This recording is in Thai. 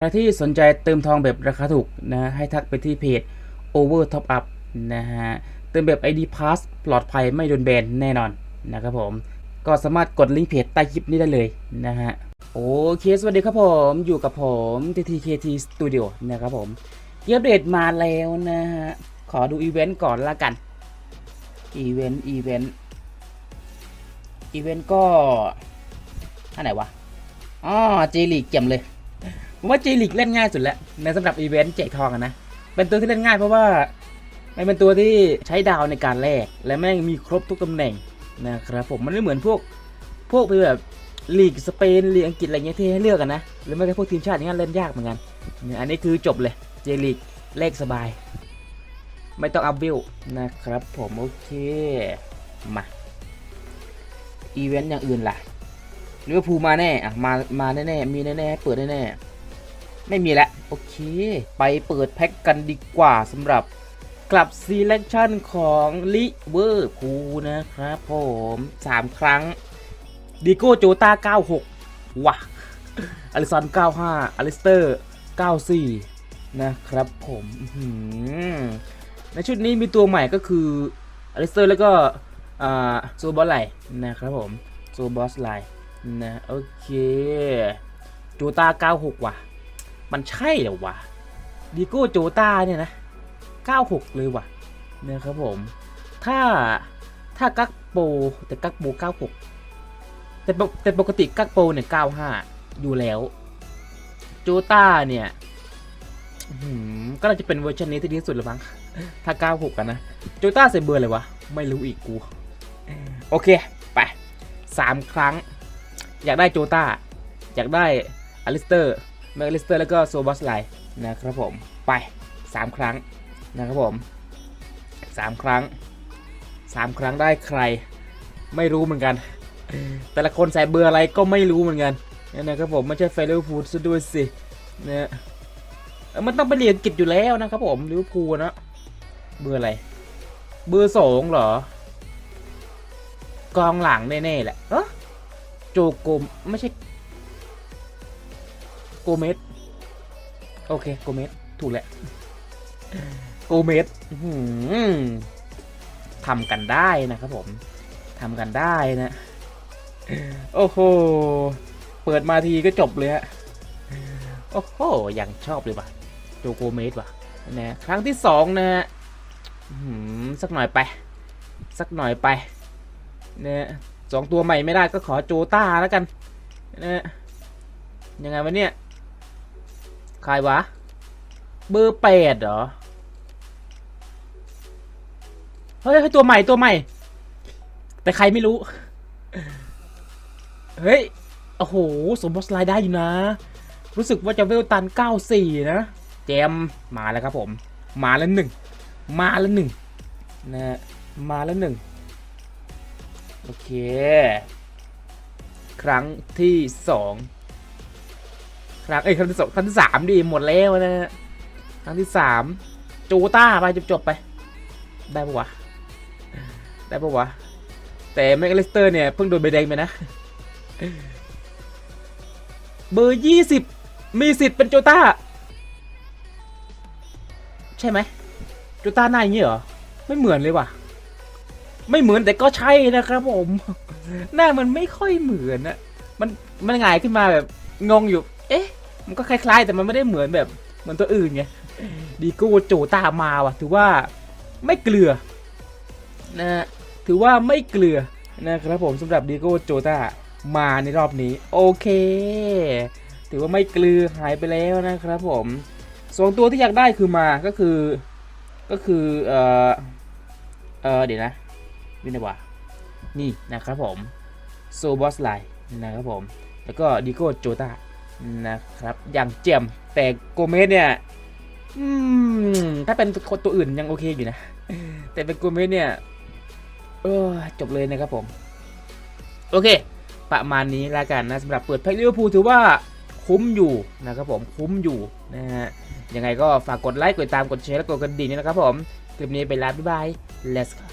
ใครที่สนใจเติมทองแบบราคาถูกนะให้ทักไปที่เพจ Over Top Up นะฮะเติมแบบ ID Pass ปลอดภัยไม่โดนแบนแน่นอนนะครับผม ก็สามารถกดลิงก์เพจใต้คลิปนี้ได้เลยนะฮะโอเค สวัสดีครับผมอยู่กับผม TTKT Studio นะครับผมเกียอัปเดตมาแล้วนะฮะ ขอดูอีเวนต์ก่อนละกัน อีเวนต์อีเวนต์อีเวนต์ก็อันไหนวะอ๋อเจลีกเก็มเลย ผมว่าเจลิกเล่นง่ายสุดแล้วในสำหรับอีเวนต์แจกทองนะ เป็นตัวที่เล่นง่ายเพราะว่ามันเป็นตัวที่ใช้ดาวในการแลกและแม่งมีครบทุกตำแหน่งนะครับผมมันไม่เหมือนพวกพวกแบบลีกสเปนลีกอังกฤษอะไรเงี้ยที่ให้เลือกกันนะหรือไม่ก็พวกทีมชาติอย่างนั้นเล่นยากเหมือนกันเนี่ยอันนี้คือจบเลยเจลิกเลขสบาย ไม่ต้องอัพวิวนะครับผมโอเคมาอีเวนต์อย่างอื่นล่ะลิเวอร์พูมาแน่อะมามาแน่ๆมีแน่ๆเปิดแน่ๆ ไม่มีแล้วโอเค ไปเปิดแพ็กกันดีกว่าสำหรับกลับ selection ของลิเวอร์พูลนะครับผม 3 ครั้งดิโก้โจตา96 ว่ะอลิซอน95อลิสเตอร์ 94 นะครับผมในชุดนี้มีตัวใหม่ก็คืออลิสเตอร์แล้วก็โซบอสไลนะครับผมโซบอสไลนะโอเค โจตา96 ว่ะ มันใช่เหรอวะดีโก้โจตาเนี่ยนะ 96 เลยว่ะนะครับผม ถ้าถ้ากักโปแต่กักโป96 แต่ปกแต่ปกติกักโปเนี่ย 95 อยู่แล้ว โจตาเนี่ยก็น่าจะเป็นเวอร์ชันนี้ที่ดีที่สุดเลยมั้งถ้า 96 กันนะ โจตาใส่เบอร์อะไรวะ ไม่รู้อีกกู โอเค ไปสามครั้ง อยากได้โจตาอยากได้อลิสเตอร์ แมกลิสเตอร์แล้วก็โซบัสไลนะครับผมไป 3 ครั้งนะครับผม 3 ครั้ง 3 ครั้งได้ใคร ไม่รู้เหมือนกัน แต่ละคนใส่เบอร์อะไรก็ไม่รู้เหมือนกันนะครับผมไม่ใช่เฟลิเวอร์พูลซะด้วยสินะเอ้ยมันต้องไปเรียนกิจอยู่แล้วนะครับผมลิวพูนะเบอร์อะไร เบอร์สองเหรอ กองหลังแน่ๆแหละเอะโจโกมไม่ใช่ กเมสโอเคโกเมสถูกแหละโกเมสทำกันได้นะครับผมทำกันได้นะ โอ้โห เปิดมาทีก็จบเลยฮะ โอ้โห ยังชอบเลยว่ะโจโกเมสว่ะนะครั้งที่สองนะฮะหือสักหน่อยไป สักหน่อยไปเนี่ยสองตัวใหม่ไม่ได้ก็ขอโจต้าแล้วกันนะยังไงวะเนี่ย ใครวะ เบอร์แปดเหรอเฮ้ยเฮ้ยตัวใหม่ตัวใหม่ แต่ใครไม่รู้ เฮ้ย โอ้โห สมบอสไลด์ได้อยู่นะ รู้สึกว่าจะเวลตัน94นะ แจมมาแล้วครับผม มาแล้วหนึ่ง มาแล้วหนึ่งนะฮะมาแล้วหนึ่ง โอเค ครั้งที่สอง ครั้งเอ้ยครั้งที่สองครั้งที่สามดิหมดแล้วนะฮะครั้งที่สามโจต้าไปจบจบไป ได้ปะวะได้ปะวะแต่แมกเลสเตอร์เนี่ยเพิ่งโดนใบแดงไปนะเบอร์ยี่สิบมีสิทธิ์เป็นโจต้า ใช่ไหมโจต้าหน้าอย่างนี้เหรอ ไม่เหมือนเลยว่ะ ไม่เหมือนแต่ก็ใช่นะครับผม หน้ามันไม่ค่อยเหมือนอะมันมันหงายขึ้นมาแบบงงอยู่ มันก็คล้ายๆ แต่มันไม่ได้เหมือนแบบเหมือนตัวอื่นไงดีโก้โจตามาว่ะ ถือว่าไม่เกลือนะถือว่าไม่เกลือนะครับผมสำหรับดีโก้โจตามาในรอบนี้ โอเค ถือว่าไม่เกลือหายไปแล้วนะครับผมสองตัวที่อยากได้คือมาก็คือก็คือเออเออเดี๋ยวนะวินาวานี่นะครับผมโซบอสไลนะครับผม แล้วก็ดิโก้โจตา นะครับ อย่างเจียมแต่โกเมสเนี่ยถ้าเป็นคนตัวอื่นยังโอเคอยู่นะ แต่เป็นโกเมสเนี่ยเออจบเลยนะครับผม โอเค ประมาณนี้ล้วกันนะสำหรับเปิดแพ็คลิเวอร์พูลถือว่าคุ้มอยู่นะครับผมคุ้มอยู่นะฮะยังไงก็ฝากกดไลค์กดติดตามกดแชร์และกดกระดิ่งนะครับผม คลิปนี้ไปแล้วบ๊ายบาย let's go